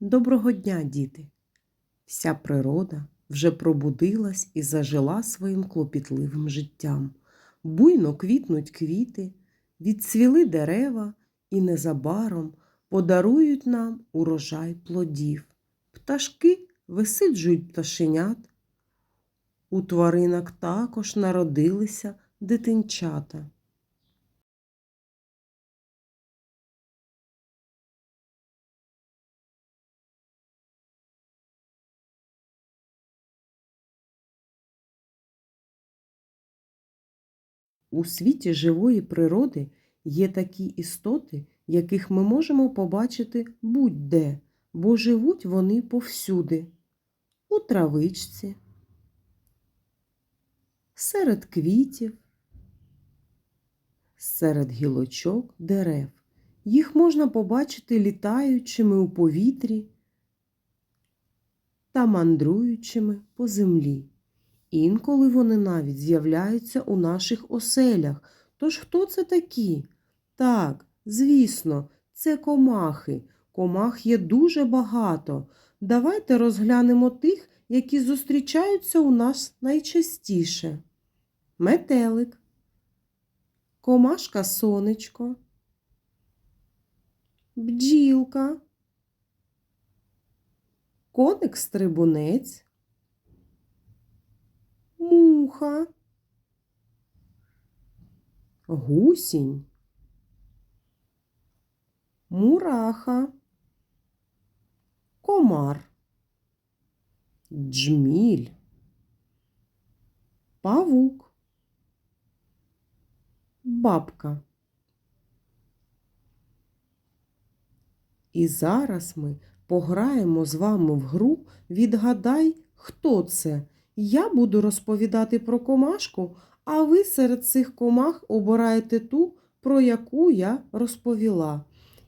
Доброго дня, діти! Вся природа вже пробудилась і зажила своїм клопітливим життям. Буйно квітнуть квіти, відцвіли дерева і незабаром подарують нам урожай плодів. Пташки висиджують пташенят. У тваринок також народилися дитинчата. У світі живої природи є такі істоти, яких ми можемо побачити будь-де, бо живуть вони повсюди. У травичці, серед квітів, серед гілочок дерев. Їх можна побачити літаючими у повітрі та мандруючими по землі. Інколи вони навіть з'являються у наших оселях. Тож хто це такі? Так, звісно, це комахи. Комах є дуже багато. Давайте розглянемо тих, які зустрічаються у нас найчастіше. Метелик, комашка сонечко, бджілка, коник стрибунець муха, гусінь, мураха, комар, джміль, павук, бабка. І зараз ми пограємо з вами в гру Відгадай, хто це. Я буду розповідати про комашку, а ви серед цих комах обираєте ту, про яку я розповіла.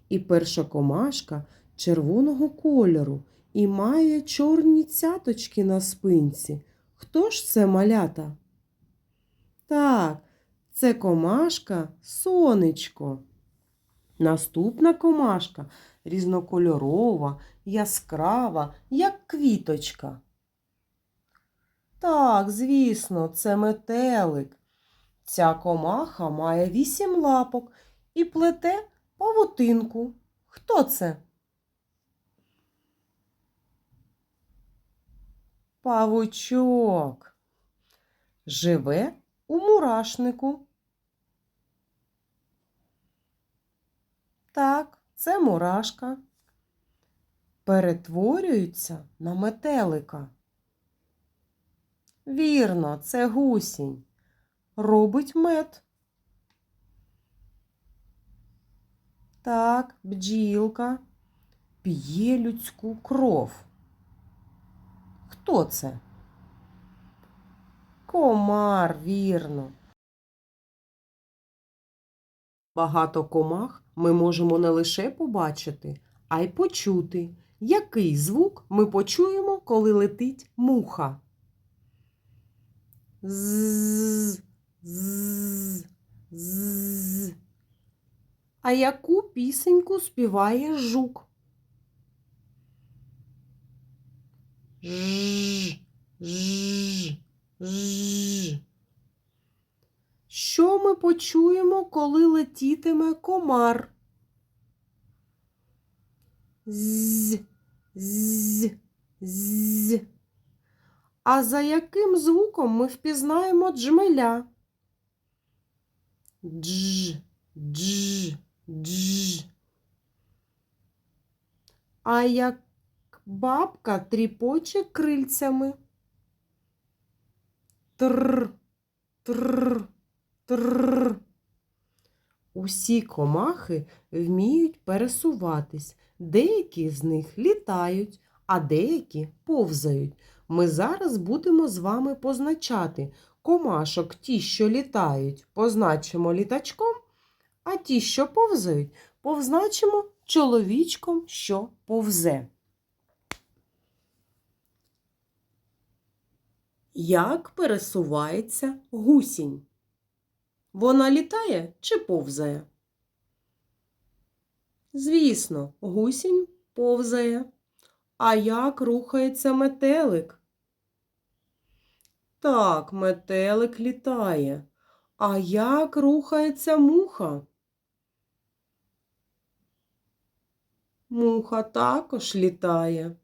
І перша комашка червоного кольору і має чорні цяточки на спинці. Хто ж це малята? Так, це комашка сонечко. Наступна комашка різнокольорова, яскрава, як квіточка. Так, звісно, це метелик. Ця комаха має вісім лапок і плете павутинку. Хто це? Павучок. Живе у мурашнику. Так, це мурашка. Перетворюється на метелика. Вірно, це гусінь. Робить мед. Так, бджілка п'є людську кров. Хто це? Комар, вірно. Багато комах ми можемо не лише побачити, а й почути, який звук ми почуємо, коли летить муха. З, з, з. А яку пісеньку співає жук? Ж, ж, ж. Що ми почуємо, коли летітиме комар? З, з, з. А за яким звуком ми впізнаємо джмеля? Дж, дж, дж. А як бабка тріпоче крильцями? Тр, тр, тр. Усі комахи вміють пересуватись. Деякі з них літають, а деякі повзають. Ми зараз будемо з вами позначати комашок ті, що літають, позначимо літачком, а ті, що повзають, позначимо чоловічком, що повзе. Як пересувається гусінь? Вона літає чи повзає? Звісно, гусінь повзає. А як рухається метелик? Так, метелик літає. А як рухається муха? Муха також літає.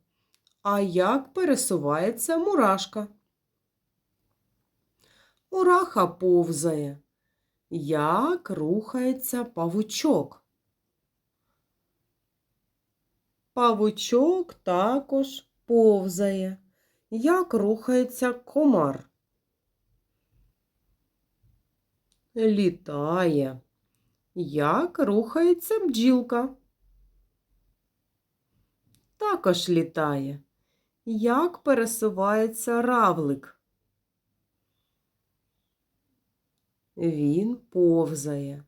А як пересувається мурашка? Мураха повзає. Як рухається павучок? Павучок також повзає. Як рухається комар? Літає. Як рухається бджілка? Також літає. Як пересувається равлик? Він повзає.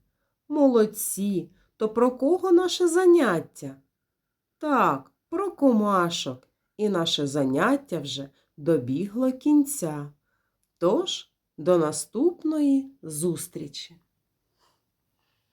Молодці. То про кого наше заняття? Так, про комашок. І наше заняття вже добігло кінця. Тож, до наступної зустрічі!